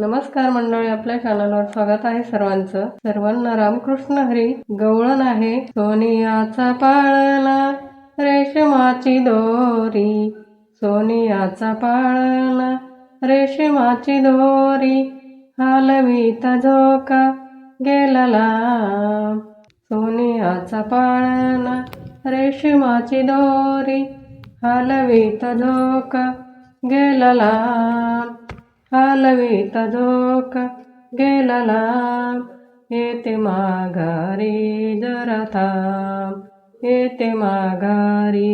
नमस्कार मंडळी आपल्या चॅनलवर स्वागत आहे सर्वांचं. सर्वांना रामकृष्ण हरी गवळण आहे. सोनियाचा पाळणा रेशमाची दोरी. सोनियाचा पाळणा रेशमाची दोरी. हलवीता झोका गेला लांब सोनियाचा पाळणा रेशमाची दोरी. हलवीत झोका गेला लांब हलवीत झोका गेला लांब येते माघारी जरा थांब येते माघारी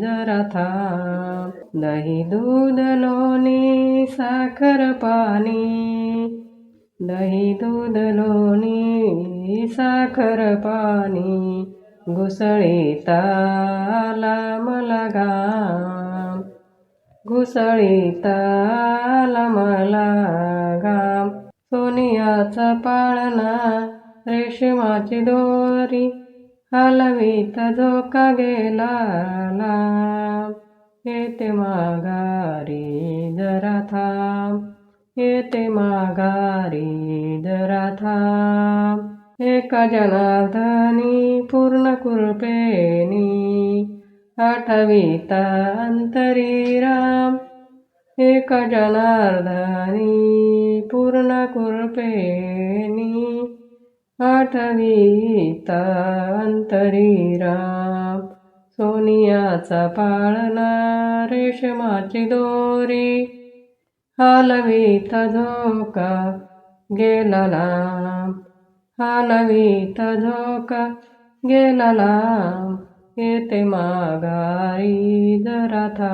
जरा थांब. दही दूध लोणी साखर पाणी दही दूध लोणी साखर पाणी घुसळीता लाम मला घाम घुसळीत आला मला घाम. सोनियाचा पाळणा रेशमाची दोरी हलवीत झोका गेला येते माघारी जरा थांब. येते माघारी जरा थांब. एका जनार्दनी पूर्ण कृपेनी आठविता अंतरी राम एक जनार्दनी पूर्ण कृपेनी आठविता अंतरी राम सोनियाचा पाळणा रेशमाची दोरी. हलवीत झोका गेला लांब. हलवीत झोका गेला लांब. येते माघारी जरा था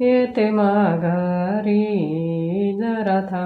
येते माघारी जरा था